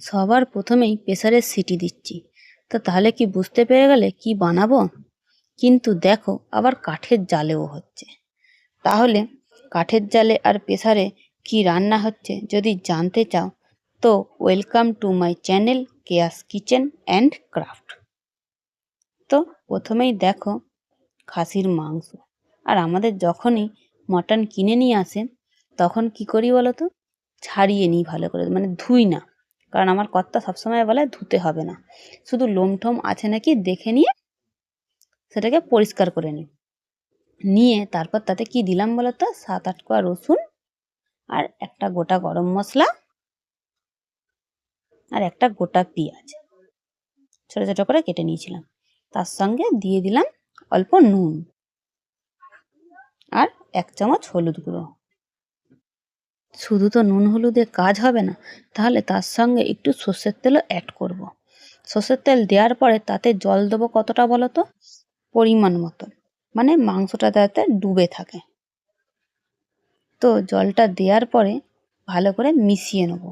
সবার প্রথমেই প্রেসারের সিটি দিচ্ছি। তো তাহলে কি বুঝতে পেরে গেলে কি বানাবো? কিন্তু দেখো, আবার কাঠের জালেও হচ্ছে। তাহলে কাঠের জালে আর প্রেসারে কি রান্না হচ্ছে যদি জানতে চাও, তো welcome to my channel chaos kitchen and craft. তো প্রথমেই দেখো খাসির মাংস। আর আমাদের যখনই মটন কিনে নিয়ে আসে, তখন কি করি বলো তো? ছাড়িয়ে নিই ভালো করে মানে ধুই না। কারণ আমার কর্তা সবসময় বলে ধুতে হবে না। শুধু লোম টোম আছে নাকি দেখে নিয়ে সেটাকে পরিষ্কার করে নিই। নিয়ে তারপর তাতে কি দিলাম বলো তো সাত আট কোয়া রসুন আর একটা গোটা গরম মশলা আর একটা গোটা পেঁয়াজ। ছোট ছোট করে কেটে নিয়েছিলাম। তার সঙ্গে দিয়ে দিলাম অল্প নুন আর এক চামচ হলুদ গুঁড়ো। শুধু তো নুন হলুদে কাজ হবে না, তাহলে তার সঙ্গে একটু সর্ষের তেলও অ্যাড করব। সর্ষের তেল দেওয়ার পরে তাতে জল দেবো কতটা বলো তো? পরিমাণ মতো মানে মাংসটা যাতে ডুবে থাকে। তো জলটা দেওয়ার পরে ভালো করে মিশিয়ে নেব।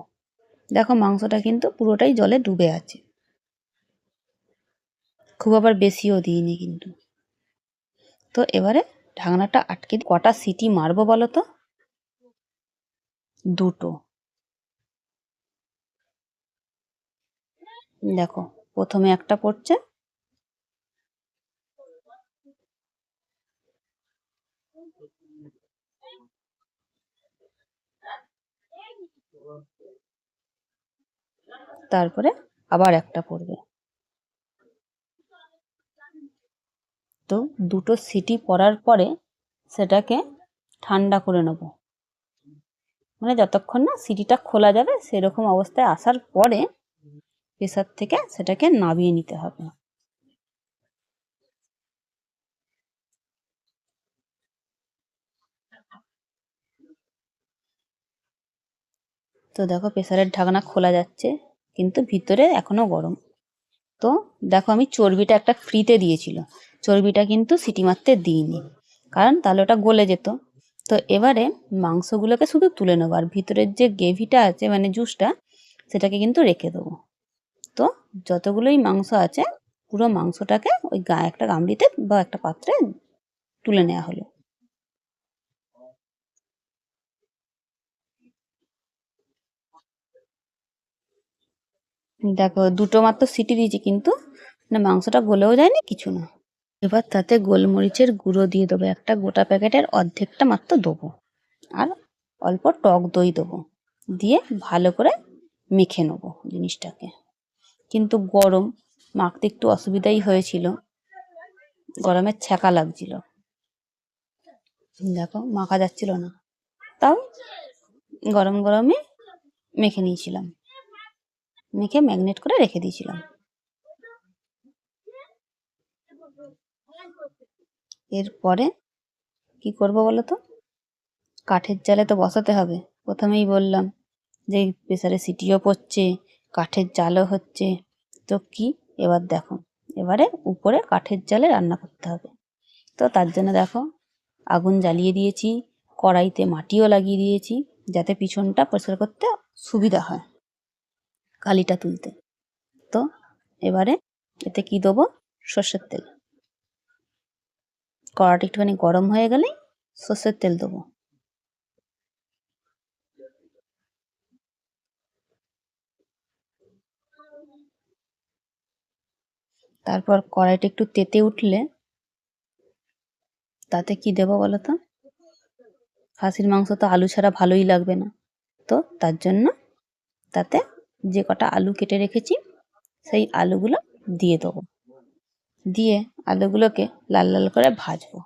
দেখো মাংসটা কিন্তু পুরোটাই জলে ডুবে আছে। খুব আবার বেশিও দিইনি কিন্তু। তো এবারে ঢাকনাটা আটকে, কটা সিটি মারবো বলো তো? দুটো। দেখো, প্রথমে একটা পড়ছে। তারপরে আবার একটা পড়বে। তো দুটো সিটি পড়ার পরে সেটাকে ঠান্ডা করে নেব। মানে যতক্ষণ না সিটিটা খোলা যাবে, সেরকম অবস্থায় আসার পরে প্রেসার থেকে সেটাকে নামিয়ে নিতে হবে। তো দেখো প্রেসারের ঢাকনা খোলা যাচ্ছে, কিন্তু ভিতরে এখনও গরম। তো দেখো আমি চর্বিটা একটা ফ্রিতে দিয়েছিল। চর্বিটা কিন্তু সিটি মারতে দিইনি, কারণ তাহলে ওটা গলে যেত। তো এবারে মাংসগুলোকে শুধু তুলে নেব, আর ভিতরের যে গ্রেভিটা আছে মানে জুসটা, সেটাকে কিন্তু রেখে দেবো। তো যতগুলোই মাংস আছে, পুরো মাংসটাকে ওই গা, একটা গামলিতে বা একটা পাত্রে তুলে নেওয়া হলো। দেখো, দুটো মাত্র সিটি দিয়েছি কিন্তু না মাংসটা গলেও যায়নি, কিছু না। এবার তাতে গোলমরিচের গুঁড়ো দিয়ে দেবো। একটা গোটা প্যাকেটের অর্ধেকটা মাত্র দেবো। আর অল্প টক দই দেবো। দিয়ে ভালো করে মেখে নেব জিনিসটাকে। কিন্তু গরম, মাখতে একটু অসুবিধাই হয়েছিল। গরমের ছ্যাঁকা লাগছিল। দেখো, মাখা যাচ্ছিল না। তাও গরম গরমে মেখে নিয়েছিলাম। মেখে ম্যাগনেট করে রেখে দিয়েছিলাম। এরপরে কি করব বলো তো? কাঠের জালে তো বসাতে হবে। প্রথমেই বললাম যে, প্রেসারে সিটিও পড়ছে, কাঠের জালও হচ্ছে। তো কি? এবার দেখো, এবারে উপরে কাঠের জালে রান্না করতে হবে। তো তার জন্য দেখো, আগুন জ্বালিয়ে দিয়েছি, কড়াইতে মাটিও লাগিয়ে দিয়েছি, যাতে পিছনটা পরিষ্কার করতে সুবিধা হয় কালিটা তুলতে। তো এবারে এতে কি দেবো? সর্ষের তেল। কড়াটা একটুখানি গরম হয়ে গেলেই সর্ষের তেল দেবো। তারপর কড়াইটা একটু তেতে উঠলে তাতে কি দেবো বলো তো? খাসির মাংস তো আলু ছাড়া ভালোই লাগবে না। তো তার জন্য তাতে যে কটা আলু কেটে রেখেছি, সেই আলুগুলো দিয়ে দেবো। দিয়ে আলুগুলোকে লাল লাল করে ভাজবো।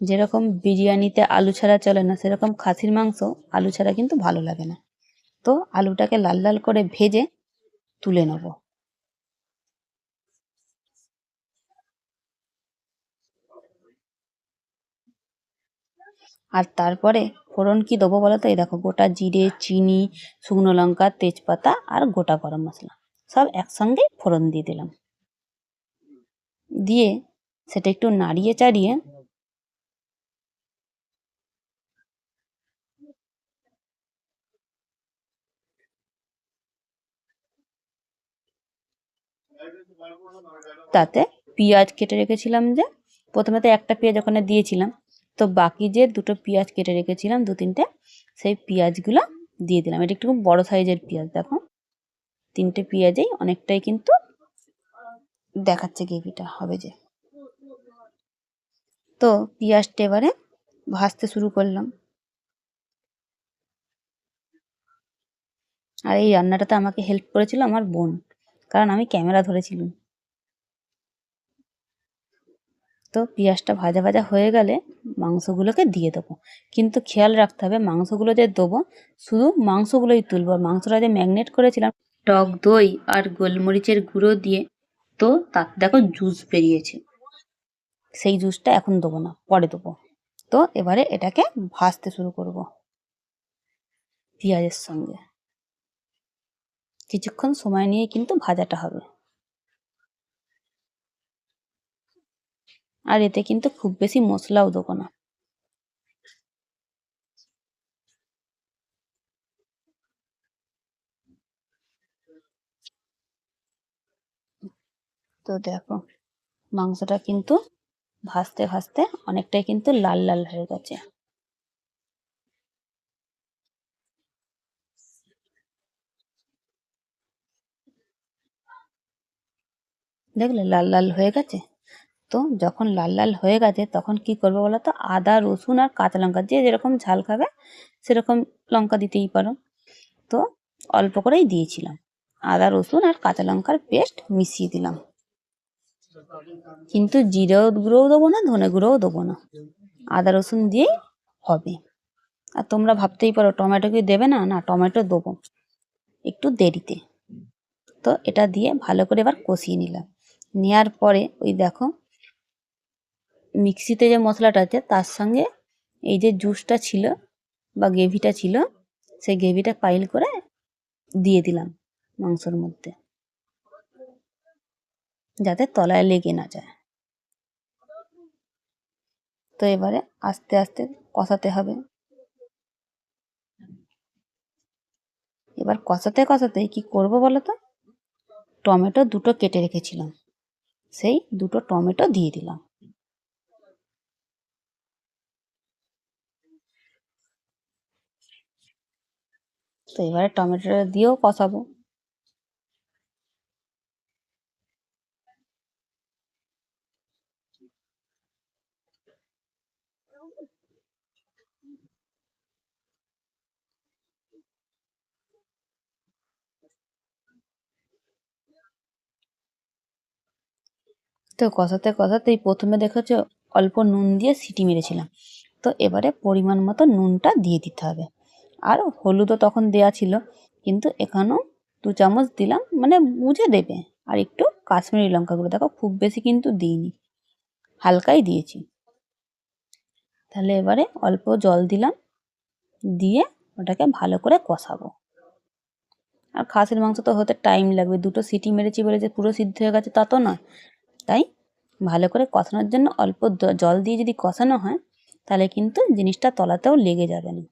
যেরকম বিরিয়ানিতে আলু ছাড়া চলে না, সেরকম খাসির মাংস আলু ছাড়া কিন্তু ভালো লাগে না। তো আলুটাকে লাল লাল করে ভেজে তুলে নেব। আর তারপরে ফোড়ন কি দেবো বলো তো? এই দেখো, গোটা জিরে, চিনি, শুকনো লঙ্কা, তেজপাতা আর গোটা গরম মশলা। সব একসঙ্গে ফোড়ন দিয়ে দিলাম। দিয়ে সেটা একটু নাড়িয়ে চাড়িয়ে তাতে পেঁয়াজ কেটে রেখেছিলাম যে, প্রথমে তো একটা পেঁয়াজ ওখানে দিয়েছিলাম। তো বাকি যে দুটো পেঁয়াজ কেটে রেখেছিলাম, দু তিনটে, সেই পেঁয়াজগুলো দিয়ে দিলাম। এটা একটু বড় সাইজের পেঁয়াজ, দেখো। তিনটে পেঁয়াজেই অনেকটাই কিন্তু দেখাচ্ছে গ্রেভিটা হবে যে। তো পেঁয়াজটা এবারে ভাজতে শুরু করলাম। আর এই রান্নাটাতে আমাকে হেল্প করেছিল আমার বোন, কারণ আমি ক্যামেরা ধরেছিলাম। তো পেঁয়াজটা ভাজা ভাজা হয়ে গেলে মাংসগুলোকে দিয়ে দেবো। কিন্তু খেয়াল রাখতে হবে, মাংসগুলো যে দেবো, শুধু মাংসগুলোই তুলবো। আর মাংসটা যে ম্যাগনেট করেছিলাম, টক দই আর গোলমরিচের গুঁড়ো দিয়ে, তো তার দেখো জুস বেরিয়েছে। সেই জুসটা এখন দেবো না, পরে দেবো। তো এবারে এটাকে ভাজতে শুরু করব পেঁয়াজের সঙ্গে। কিছুক্ষণ সময় নিয়ে কিন্তু ভাজাটা হবে। আর এতে কিন্তু খুব বেশি মশলাও দেবো না। তো দেখো, মাংসটা কিন্তু ভাজতে ভাজতে অনেকটাই কিন্তু লাল লাল হয়ে গেছে। দেখলে লাল লাল হয়ে গেছে? তো যখন লাল লাল হয়ে গেছে, তখন কি করব বলো তো? আদা, রসুন আর কাঁচা লঙ্কা যে যেরকম ঝাল খাবে, সেরকম লঙ্কা দিতেই পারো। তো অল্প করেই দিয়েছিলাম। আদা, রসুন আর কাঁচা লঙ্কার পেস্ট মিশিয়ে দিলাম। কিন্তু জিরে গুঁড়োও দেবো না, ধনে গুঁড়োও দেবো না। আদা, রসুন দিয়েই হবে। আর তোমরা ভাবতেই পারো, টমেটো কি দেবে না? না, টমেটো দেবো। একটু দেরিতে। তো এটা দিয়ে ভালো করে এবার কষিয়ে নিলাম। নেওয়ার পরে ওই দেখো মিক্সিতে যে মশলাটা আছে, তার সঙ্গে এই যে জুসটা ছিল বা গ্রেভিটা ছিল, সেই গ্রেভিটা পাইল করে দিয়ে দিলাম মাংসর মধ্যে। যাতে তলায় লেগে না যায়। তো এবারে আস্তে আস্তে কষাতে হবে। এবার কষাতে কষাতে কি করব বলো তো টমেটো দুটো কেটে রেখেছিলাম। সেই দুটো টমেটো দিয়ে দিলাম। তো এবারে টমেটোটা দিয়েও কষাবো। তো কষাতে কষাতেই প্রথমে দেখেছ অল্প নুন দিয়ে সিটি মেরেছিলাম। তো এবারে পরিমাণ মতো নুনটা দিয়ে দিতে হবে। আর হলুদও তখন দেয়া ছিল, কিন্তু এখানেও দু চামচ দিলাম মানে বুঝে দেবে। আর একটু কাশ্মীরি লঙ্কা গুঁড়ো দেখো খুব বেশি কিন্তু দিইনি, হালকাই দিয়েছি। তাহলে এবারে অল্প জল দিলাম, দিয়ে ওটাকে ভালো করে কষাবো। আর খাসির মাংস তো হতে টাইম লাগবে, দুটো সিটি মেরেছি বলে যে পুরো সিদ্ধ হয়ে গেছে তা তো নয়। তাই ভালো করে কষানোর জন্য অল্প জল দিয়ে যদি কষানো হয়, তাহলে কিন্তু জিনিসটা তলাতেও লেগে যাবে না।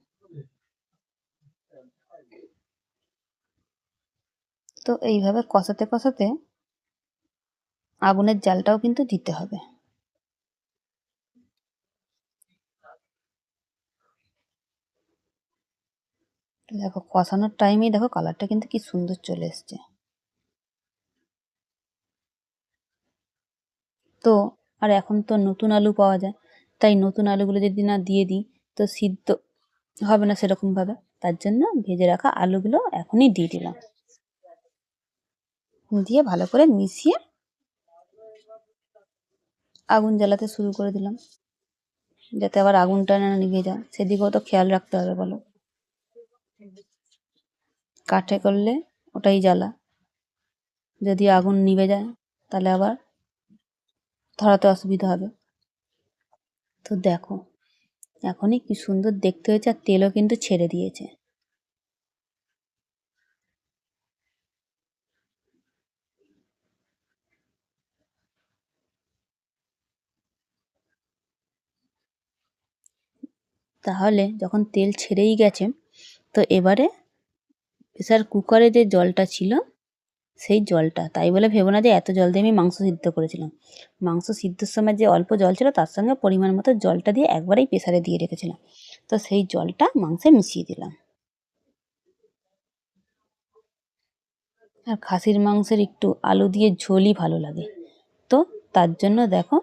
তো এইভাবে কষাতে কষাতে আগুনের জালটাও কিন্তু দিতে হবে। দেখো, কষানোর টাইমেই দেখো কালারটা কিন্তু কি সুন্দর চলে এসছে। তো আর এখন তো নতুন আলু পাওয়া যায়, তাই নতুন আলুগুলো যদি না দিয়ে দিই, তো সিদ্ধ হবে না সেরকমভাবে। তার জন্য ভেজে রাখা আলুগুলো এখনই দিয়ে দিলাম। দিয়ে ভালো করে মিশিয়ে আগুন জ্বালাতে শুরু করে দিলাম। যাতে আবার আগুনটা না নিভে যায়। সেদিকেও তো খেয়াল রাখতে হবে বলো। কাঠে করলে ওটাই জ্বালা। যদি আগুন নিভে যায়, তাহলে আবার ধরাতে অসুবিধা হবে। তো দেখো, এখনই কি সুন্দর দেখতে হয়েছে, আর তেলও কিন্তু ছেড়ে দিয়েছে। তাহলে যখন তেল ছেড়েই গেছে, তো এবারে প্রেশার কুকারে যে জলটা ছিল, সেই জলটা, তাই বলে ভেবো না যে এত জল দিয়ে আমি মাংস সিদ্ধ করেছিলাম। মাংস সিদ্ধর সময় যে অল্প জল ছিল, তার সঙ্গে পরিমাণ মতো জলটা দিয়ে একবারেই প্রেসারে দিয়ে রেখেছিলাম। তো সেই জলটা মাংসে মিশিয়ে দিলাম। আর খাসির মাংসের একটু আলু দিয়ে ঝোলই ভালো লাগে। তো তার জন্য দেখো,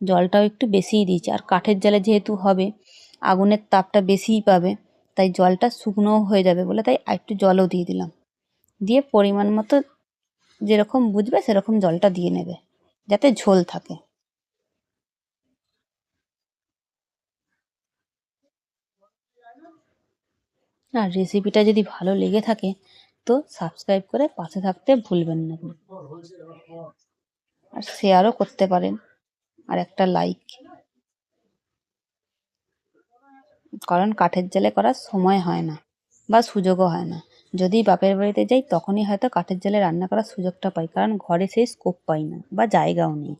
জলটাও একটু বেশিই দিয়েছি। আর কাঠের জালে যেহেতু হবে আগুনের তাপটা বেশিই পাবে, তাই জলটা শুকনোও হয়ে যাবে বলে তাই একটু জলও দিয়ে দিলাম। দিয়ে পরিমাণ মতো যেরকম বুঝবে সেরকম জলটা দিয়ে নেবে, যাতে ঝোল থাকে। আর রেসিপিটা যদি ভালো লেগে থাকে, তো সাবস্ক্রাইব করে পাশে থাকতে ভুলবেন না। আর শেয়ারও করতে পারেন, আর একটা লাইক কারণ কাঠের জালে করার সময় হয় না বা সুযোগও হয় না। যদি বাপের বাড়িতে যাই তখনই হয়তো কাঠের জালে রান্না করার সুযোগটা পাই কারণ ঘরে সেই স্কোপ পাই না বা জায়গাও নেই।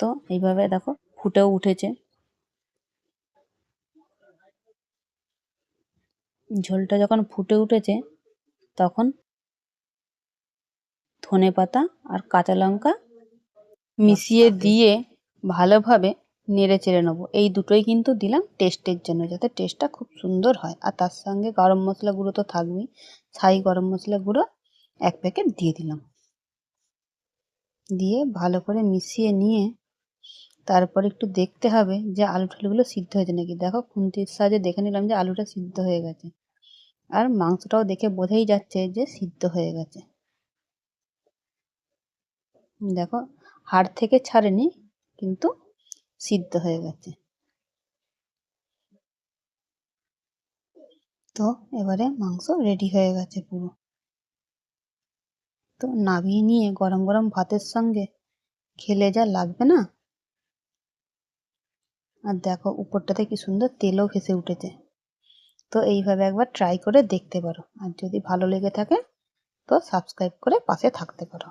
তো এইভাবে দেখো ফুটেও উঠেছে। ঝোলটা যখন ফুটে উঠেছে তখন ধনে পাতা আর কাঁচা লঙ্কা মিশিয়ে দিয়ে ভালোভাবে নেড়ে চেড়ে নেব। এই দুটোই কিন্তু দিলাম টেস্টের জন্য, যাতে টেস্টটা খুব সুন্দর হয়। আর তার সঙ্গে গরম মশলা গুঁড়ো তো থাকবেই। ছাই গরম মশলা গুঁড়ো এক প্যাকেট দিয়ে দিলাম। দিয়ে ভালো করে মিশিয়ে নিয়ে তারপর একটু দেখতে হবে যে আলু ঠালুগুলো সিদ্ধ হয়েছে নাকি। দেখো খুন্তির সাহায্যে দেখে নিলাম যে আলুটা সিদ্ধ হয়ে গেছে। আর মাংসটাও দেখে বোঝাই যাচ্ছে যে সিদ্ধ হয়ে গেছে। দেখো, হাড় থেকে ছাড়েনি, কিন্তু সিদ্ধ হয়ে গেছে। তো এবারে মাংস রেডি হয়ে গেছে পুরো। তো নামিয়ে নিয়ে গরম গরম ভাতের সঙ্গে খেলে যা লাগবে না? আর দেখো উপরটাতে কি সুন্দর তেলও ভেসে উঠেছে। তো এইভাবে একবার ট্রাই করে দেখতে পারো। আর যদি ভালো লেগে থাকে তো সাবস্ক্রাইব করে পাশে থাকতে পারো।